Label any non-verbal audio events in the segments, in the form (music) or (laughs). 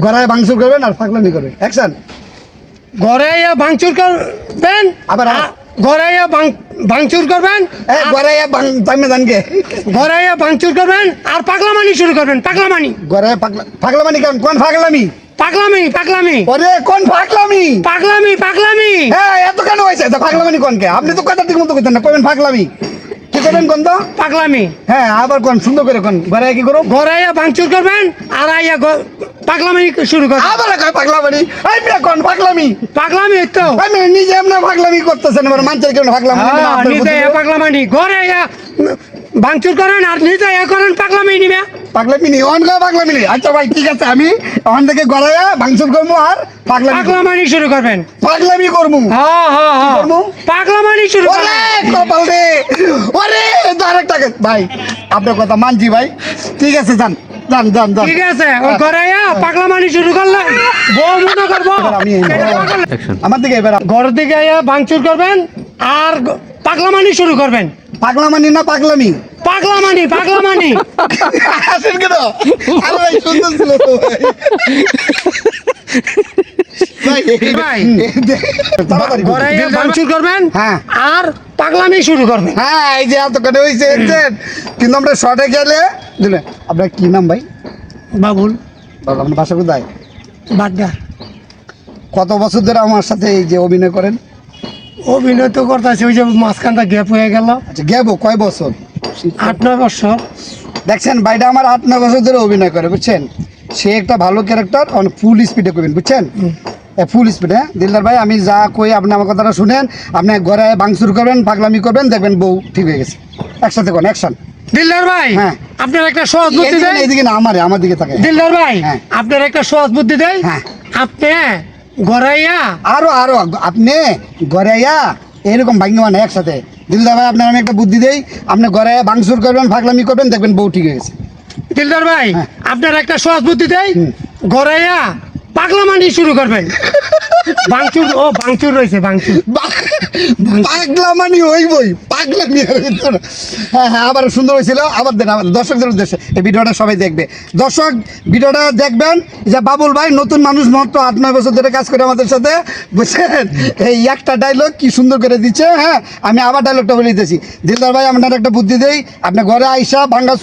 গড়ায় ভাঙচুর করবেন আর পাগলামি করবেন। অ্যাকশন আইয়া ভাঙচুর করবেন? আবার ভাঙ- ভাঙচুর করবেন? তাইমে জানকে। ঘরে আইয়া ভাঙচুর করবেন? আর পাগলামানি শুরু করবেন পাগলামানি। পাগলা পাগলামানি কেন কোন পাগলামি? পাগলামি পাগলামি। ওরে কোন পাগলামি? পাগলামি পাগলামি। হ্যাঁ এত কেন হয়েছে? পাগলামানি কোন কে আপনি তো কথা ঠিক মতো কইতেন না কবেন পাগলামি। করবেন কোন তো পাগলামি। হ্যাঁ আবার কোন? সুন্দর করে কোন? গড়ায় কি করো ঘরে ভাঙচুর করবেন আর আইয়া গ- পাগলামি শুরু কর আবার কয় পাগলামানি এই মিয়া কোন? পাগলামি? পাগলামি তো। আমি নিজে এমন পাগলামি করতেছেন এবার মানুষের কেন পাগলামি না, হ্যাঁ, নিজে পাগলামানি আইয়া ভাঙচুর করেন আর নিজে করেন পাগলামি নিবে। পাগলামি নি অন গা পাগলামি নি আচ্ছা ভাই ঠিক আছে আমি ওখান থেকে গড়াইয়া ভাঙচুর করব আর পাগলামি। পাগলামানি শুরু করবেন। পাগলামি করব। হ্যাঁ হ্যাঁ হ্যাঁ। করব? পাগলামানি শুরু ওরে করবেন। কপাল রে। ওরে আরেকটা ভাই আপনার কথা মানছি ভাই। ঠিক আছে যান যান যান যান। ঠিক আছে আইয়া পাগলামানি শুরু বউ মনে করব। আমার দিকে এবার ঘর দিকে আইয়া ভাঙচুর করবেন আর পাগলামানি শুরু করবেন। পাগলামানি না পাগলামি? পাগলামানি পাগলামানি। (laughs) আসেন কেন? আরে ভাই সুন্দর ছিল তো ভাই। ভাই। ভাঙচুর করবেন? হ্যাঁ। আর পাগলামি শুরু করবেন। হ্যাঁ এই যে এত করে হয়েছে দেখছেন? কিন্তু আমরা শর্টে গেলে দিলেন আপনার কি নাম ভাই? বাবুল। বাবা, আপনার বাসা কোথায়? বাড্ডা কত বছর ধরে আমার সাথে এই যে অভিনয় করেন? অভিনয় তো করতেছে ওই যে মাঝখানটা গ্যাপ হয়ে গেল। আচ্ছা গেবো কয় বছর? আট নয় বছর। দেখছেন ভাইটা আমার আট নয় বছর ধরে অভিনয় করে বুঝছেন? সে একটা ভালো ক্যারেক্টার অনেক ফুল স্পিডে করবেন বুঝছেন? ফুল স্পিডে হ্যাঁ? দিলদার ভাই আমি যা কই আপনি আমার কথাটা শুনেন আপনি ঘরে ভাঙচুর করবেন পাগলামি করবেন দেখবেন বউ ঠিক হয়ে গেছে। একসাথে কোন অ্যাকশন দিলদার ভাই হ্যাঁ। আপনার একটা সহজ বুদ্ধি দেয় এইদিকে না আমার আমার দিকে থাকে দিলদার ভাই হ্যাঁ। আপনার একটা সহজ বুদ্ধি দেয় হ্যাঁ। আপনি গড়াইয়া? আরও আরও আপনি গরাইয়া এরকম ভাঙ্গি মানে একসাথে। দিলদার ভাই আপনার আমি একটা বুদ্ধি দেই আপনি ঘরে ভাঙচুর করবেন পাগলামি করবেন দেখবেন বউ ঠিক হয়ে গেছে দিলদার ভাই হ্যাঁ। আপনার একটা সহজ বুদ্ধি দেয় গরাইয়া গড়াইয়া পাগলামানি শুরু করবেন। (laughs) ভাঙচুর ও ভাঙচুর রয়েছে বাংচুর পাগলামানি হইবই পাগলামি। হ্যাঁ হ্যাঁ আবার সুন্দর হয়েছিল। আবার দেন আবার দর্শকদের উদ্দেশ্যে এই ভিডিওটা সবাই দেখবে। দর্শক ভিডিওটা দেখবেন যে বাবুল ভাই নতুন মানুষ মাত্র আট নয় বছর ধরে কাজ করে আমাদের সাথে। বুঝছেন? এই একটা ডায়লগ কি সুন্দর করে দিচ্ছে হ্যাঁ? আমি আবার ডায়লগটা বলে দিতেছি। দিলদার ভাই আপনার একটা বুদ্ধি দেই আপনি ঘরে আইসা ভাঙ্গা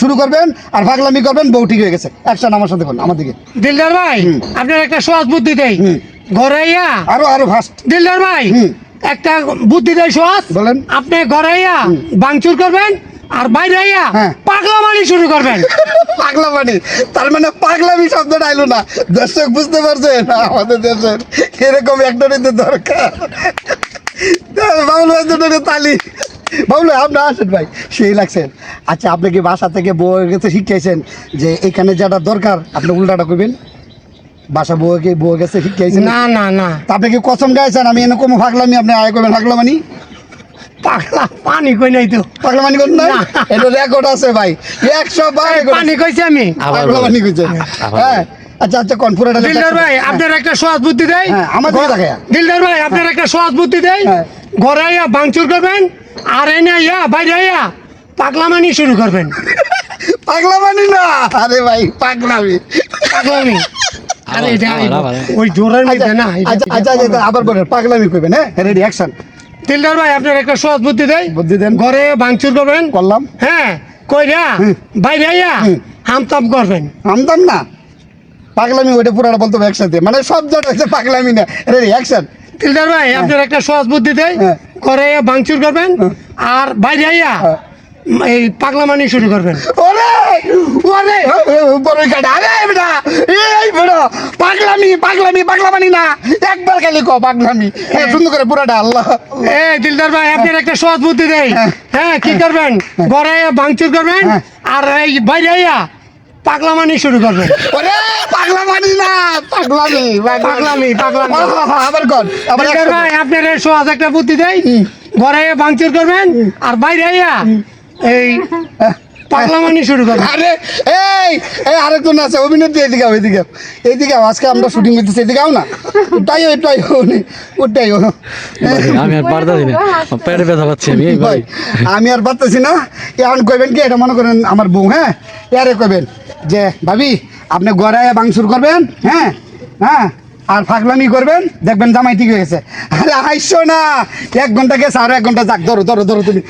শুরু করবেন আর পাগলামি করবেন বউ ঠিক হয়ে গেছে। একসাথে আমার সাথে করুন আমার দিকে দিলদার ভাই। আপনার একটা সহজ বুদ্ধি দেয় হুম। গড়াইয়া আরও আরও ফাস্ট দিলদার ভাই হুম। একটা বুদ্ধি দেয় সহজ? বলেন। আপনি গড়াইয়া বাংচুর করবেন আর বাইরে আইয়া হ্যাঁ। পাগলামানি শুরু করবেন। (laughs) পাগলামানি তার মানে পাগলামি শব্দটা আইলো না। দর্শক বুঝতে পারছে না আমাদের দেশের এরকম একটারই তো দরকার। বাবুল ভাই দুটো তালি। বাবুল আপনি আসেন ভাই সেই লাগছেন। আচ্ছা আপনি কি বাসা থেকে বউয়ের কাছে শিখিয়েছেন যে এখানে যেটা দরকার আপনি উল্টাটা করবেন? বাসা বউকে বউয়ের কাছে শিখিয়েছেন না না না। তা আপনি কি কসম গাইছেন? আমি এরকম ফাগলামি আপনি আয় করবেন ফাগলামানি? পাগলা পানি কই নাই তো? পাগলামানি করুন না। না। এটা রেকর্ড আছে ভাই। একশো বার record আছে। পানি কইছি আমি। পাগলামানি কইছে। হ্যাঁ। আচ্ছা আচ্ছা কনফুরাটা দিলদার ভাই আপনার একটা সহজ বুদ্ধি দেয় হ্যাঁ, আমার দিকে তাকায়া। দিলদার ভাই আপনার একটা সহজ বুদ্ধি দেয় হ্যাঁ। ঘরে আইয়া বাংচুর করবেন আর এনে আইয়া বাইরে আইয়া পাগলামানি শুরু করবেন। (laughs) পাগলামানি না। আরে ভাই পাগলামি। পাগলামি। আরে এটা আবার, আবার। ওই জোরের আচ্ছা মধ্যে না আচ্ছা আচ্ছা আবার বলেন পাগলামি করবেন হ্যাঁ? রেডি অ্যাকশন দিলদার ভাই আপনার একটা সহজ বুদ্ধি দেয় বুদ্ধি দেন। ঘরে বাংচুর করবেন। করলাম। হ্যাঁ কইরা হুম। বাইরে আইয়া করবেন। আমতাম না। পাগলামি ওইটা পুরাটা বলতে একসাথে। মানে সব জায়গা হচ্ছে পাগলামি না। রেডি অ্যাকশন দিলদার ভাই আপনার একটা সহজ বুদ্ধি দেয়। ঘরে বাংচুর করবেন। আর বাইরে আইয়া হ্যাঁ। এই পাগলামানি শুরু করবেন। ওরে ওরে বড় কাটা আরে বেটা এই বেটা পাগলামি পাগলামি পাগলামানি না। একবার খালি কো পাগলামি। হ্যাঁ সুন্দর করে পুরাটা আল্লাহ। এই দিলদার ভাই আপনার একটা সহজ বুদ্ধি দেয় হ্যাঁ। হ্যাঁ কি করবেন? ঘরে বাংচুর করবেন হ্যাঁ। আর এই বাইরে আইয়া পাগলামানি শুরু করবেন। ওরে পাগলামানি না পাগলামি পাগলামি, পাগলামি। আবার কর আবার। ভাই আপনার সহজ একটা বুদ্ধি দেয় হুম। ঘরে বাংচুর করবেন আর বাইরে আইয়া এই (laughs) পাগলামানি শুরু করবেন আরে এই এই আরেকজন আছে অভিনেত্রী এদিকে আও, এদিকে। এইদিকে আও, আজকে আমরা শুটিং করতেছি এদিকে আও না? ওটাই ওটাই ওটাই ও আমি আর পারতাছি না। পেটে ব্যথা পাচ্ছি আমি ভাই আমি আর পারতেছি না। এখন কইবেন কি এটা মনে করেন আমার বউ হ্যাঁ? ইয়ারে কইবেন যে ভাবি আপনি গড়ায় বাংসুর করবেন হ্যাঁ? হ্যাঁ? আর ফাগলামি করবেন দেখবেন জামাই ঠিক হয়ে গেছে। আরে হাসছো না এক ঘণ্টা গেছে আরও এক ঘণ্টা যাক ধরো ধরো ধরো তুমি।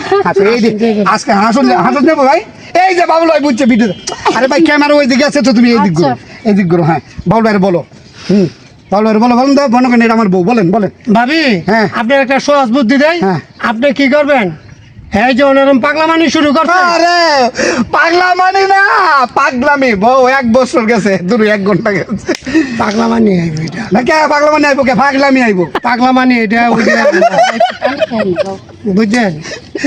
এই দিক আজকে হাসুন হাসুন নেব ভাই? এই যে বাবুল ভাই বুঝছে ভিডিও আরে ভাই ক্যামেরা ওই দিকে আছে তো তুমি এই দিকগুলো এই দিকগুলো হ্যাঁ। বাবুল ভাই বলো। হুম বাবুল ভাই বলো বলেন তো মনে করেন এটা আমার বউ বলেন বলেন। ভাবি হ্যাঁ। আপনার একটা সহজ বুদ্ধি দেয় হ্যাঁ। আপনি কি করবেন? এই যে ওনারম পাগলামানি শুরু আরে পাগলা মানে না পাগলামি। বউ এক বছর গেছে দূর এক ঘণ্টা গেছে। পাগলামানি আইব এটা। না কে পাগলা মানে আইবো কে পাগলামি আইবো? পাগলামানি এটা ওই যে বুঝছেন?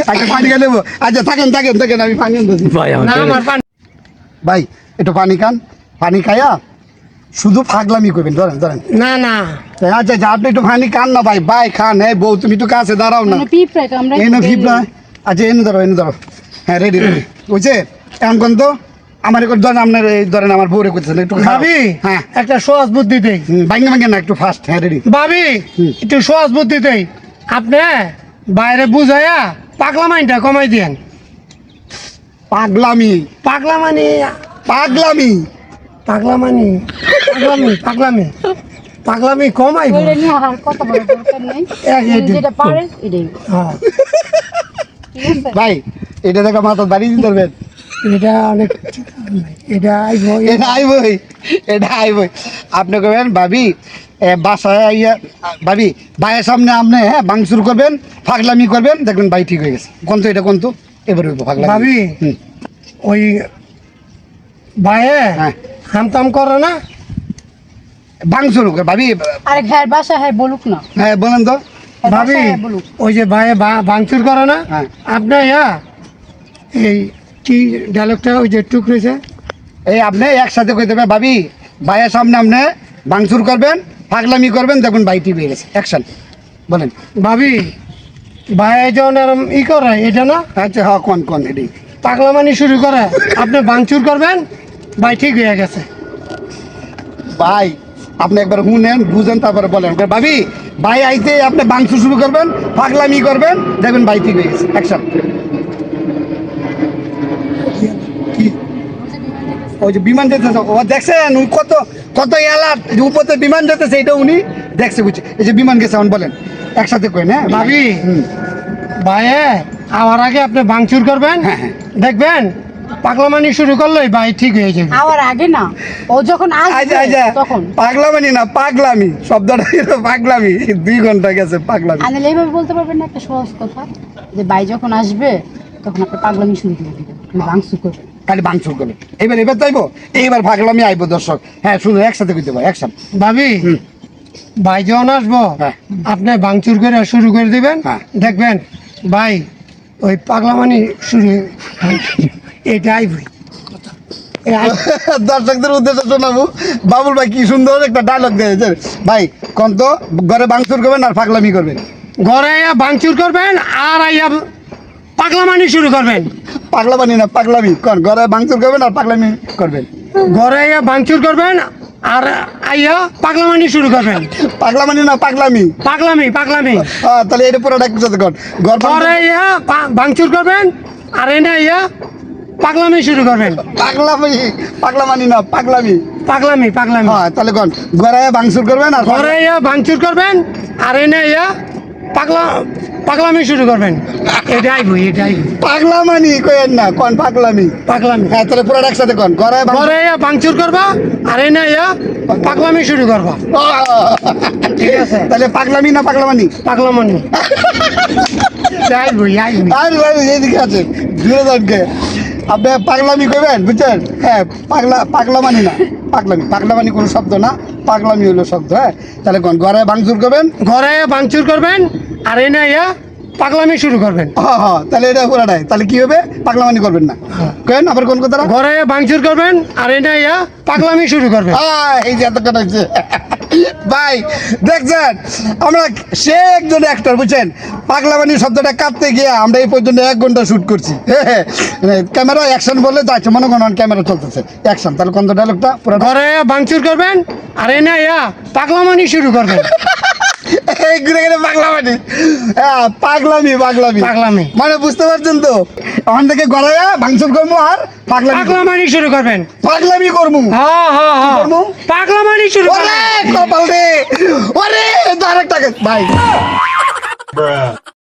আচ্ছা পানি খেয়ে নেব। আচ্ছা থাকেন থাকেন থাকেন আমি পানি আনতেছি ভাই আমার না পেটে- পানি ভাই একটু পানি খান। পানি খাইয়া শুধু ফাগলামি করবেন ধরেন ধরেন। না না। আচ্ছা আচ্ছা আপনি একটু পানি খান না ভাই। ভাই খান হ্যাঁ বউ তুমি একটু কাছে দাঁড়াও না। মানে এনে আচ্ছা এনে ধরো এনে ধরো। হ্যাঁ রেডি রেডি বুঝছে? কোন তো? আমার একটু ধরেন আপনার এই ধরেন আমার বউরে করতেছেন একটু। ভাবি হ্যাঁ। একটা সহজ বুদ্ধি দেই। ভাঙ্গে ভাঙ্গে না একটু ফাস্ট হ্যাঁ রেডি ভাবি। একটু সহজ বুদ্ধি দেই। আপনি বাইরে বুঝাইয়া পাগলামানিটা কমাই দিয়েন। পাগলামি। পাগলামানি? পাগলামি। পাগলামানি? পাগলামি পাগলামি। পাগলামি এটাই। হ্যাঁ, ভাই এটা দেখো মাথা বাড়ি দিতে পারবেন এটা অনেক এটা এটা আইবই এটা আইবই। আপনি করবেন ভাবি বাসায় আইয়া ভাবি ভাইয়ের সামনে আপনি হ্যাঁ বাংসুর করবেন ফাগলামি করবেন দেখবেন ভাই ঠিক হয়ে গেছে। কোন তো এটা কোন তো এবার হইব ফাগলামি। ভাবি ওই ভাইয়ে হ্যাঁ। হামতাম করে না? বাংসুর ভাবি। আরে ঘর বাসা হ্যাঁ বলুক না। হ্যাঁ বলেন তো। হ্যাঁ, ভাবি বলুক। ওই যে ভাইয়ে বা- ভাঙচুর করে না? হ্যাঁ। আপনি ইয়া এই কি ডায়লগটা ওই যে টুকরেছে এই আপনি একসাথে কইতে হবে ভাবি ভাইয়ের সামনে আপনি বাংসুর করবেন ফাগলামি করবেন দেখবেন ভাই ঠিক হয়ে গেছে। অ্যাকশন বলেন। ভাবি ভাইয়ে যখন এরম ই করে এটা না? আচ্ছা হ্যাঁ কোন কোন এটি পাগলামানি শুরু করে। আপনি ভাঙচুর করবেন ভাই ঠিক হয়ে গেছে। ভাই আপনি একবার শুনেন বুঝেন তারপরে বলেন। ভাবি ভাই আইতে আপনি বাংসু শুরু করবেন পাগলামি করবেন দেখবেন ভাই ঠিক হয়ে গেছে। অ্যাকশন ওই যে বিমান যেতেছে ও দেখছেন উনি কত কত এলার্ট যে উপরে বিমান যেতেছে এটা উনি দেখছে বুঝছে। এই যে বিমান গেছে এখন বলেন একসাথে কই না ভাবি হুম। ভাইয়ে আমার আগে আপনি ভাঙচুর করবেন? হ্যাঁ, হ্যাঁ। দেখবেন পাগলামানি শুরু করলেই ভাই ঠিক হয়ে যাবে। আওয়ার আগে না ও যখন আচ্ছা আসবে আচ্ছা তখন। পাগলামি না পাগলামি শব্দটা হলো পাগলামি দুই ঘণ্টা গেছে পাগলামি। আনলে এইভাবে বলতে পারবেন না একটা সহজ কথা যে ভাই যখন আসবে তখন আপনি পাগলামি শুরু করে দিবেন বাংসু করবেন। খালি বাংসুর করে এবার এবার তাইবো এইবার পাগলামি আইবো দর্শক। হ্যাঁ শুধু একসাথে কইতে পারো একসাথে। ভাবি ভাই যখন আসব হ্যাঁ। আপনি ভাঙচুর করে শুরু করে দিবেন। হ্যাঁ। দেখবেন ভাই ওই পাগলামানি শুরু এটাই (laughs) দর্শকদের উদ্দেশ্যে শোনাবো। বাবুল ভাই কি সুন্দর একটা ডায়লগ দিয়েছে ভাই কোন তো ঘরে বাংসুর করবেন আর পাগলামি করবেন। ঘরে আইয়া ভাঙচুর করবেন আর আইয়া পাগলামানি শুরু করবেন। পাগলামানি না পাগলামি। কোন ঘরে বাংসুর করবেন আর পাগলামি করবেন? ঘরে আইয়া ভাঙচুর করবেন আর আইয়া পাগলামানি শুরু করবেন। পাগলামানি না পাগলামি? পাগলামি পাগলামি। আহ, তাহলে এটা পুরো ডাক সাথে কর ঘর ঘরে আইয়া ভাঙচুর করবেন আর এনে আইয়া পাগলামি শুরু করবেন। পাগলামি পাগলামানি না পাগলামি। পাগলামি পাগলামি। হ্যাঁ তাহলে কোন? ঘরে বাংসুর করবেন আর ঘরে আইয়া ভাঙচুর করবেন আর এনে আইয়া পাগলা পাগলামি শুরু করবেন। এটাই বই এটাই। পাগলামানি কইেন না কোন পাগলামি? পাগলামি। হ্যাঁ তাহলে পুরো একসাথে কোন? বাংসুর- ঘরে ভাঙচুর করবা আর এনে আইয়া পাগলামি শুরু করবা। ঠিক আছে। তাহলে পাগলামি না পাগলামানি? পাগলামনি। যাই বই আই আর ভাই এইদিকে আছেন। দূরে যানকে আপনি পাগলামি করবেন বুঝছেন? হ্যাঁ পাগলা পাগলামানি না। পাগলামি পাগলামানি কোনো শব্দ না। পাগলামি হলো শব্দ হ্যাঁ? তাহলে কোন ঘরে ভাঙচুর করবেন? ঘরে ভাঙচুর করবেন আর এনে আইয়া পাগলামি শুরু করবেন। হ্যাঁ হ্যাঁ তাহলে এটা পুরাটাই তাহলে কি হবে? পাগলামানি করবেন না। কেন? আবার কোন কথাটা? ঘরে ভাঙচুর করবেন আর এনে আইয়া পাগলামি শুরু করবেন। এই যে এত কথা হচ্ছে ভাই দেখছেন? আমরা সে একজন অ্যাক্টর বুঝছেন? পাগলামানি শব্দটা কাঁপতে গিয়ে আমরা এই পর্যন্ত এক ঘণ্টা শুট করছি। ক্যামেরা অ্যাকশন বললে যাচ্ছে মনে করেন ক্যামেরা চলতেছে। অ্যাকশন তাহলে কোন ডায়লগটা পুরো ঘরে ভাঙচুর করবেন আর এনে আইয়া পাগলামানি শুরু করবেন। ঘুরে হ্যাঁ পাগলামি পাগলামি। পাগলামি। মানে বুঝতে পারছেন তো? ওখান থেকে গড়াইয়া ভাঙচুর করব আর পাগলামি পাগলামানি শুরু করবেন। পাগলামি করব। হ্যাঁ হ্যাঁ হ্যাঁ। করব? পাগলামানি শুরু করবেন। কপাল রে। ওরে আরেকটা ভাই।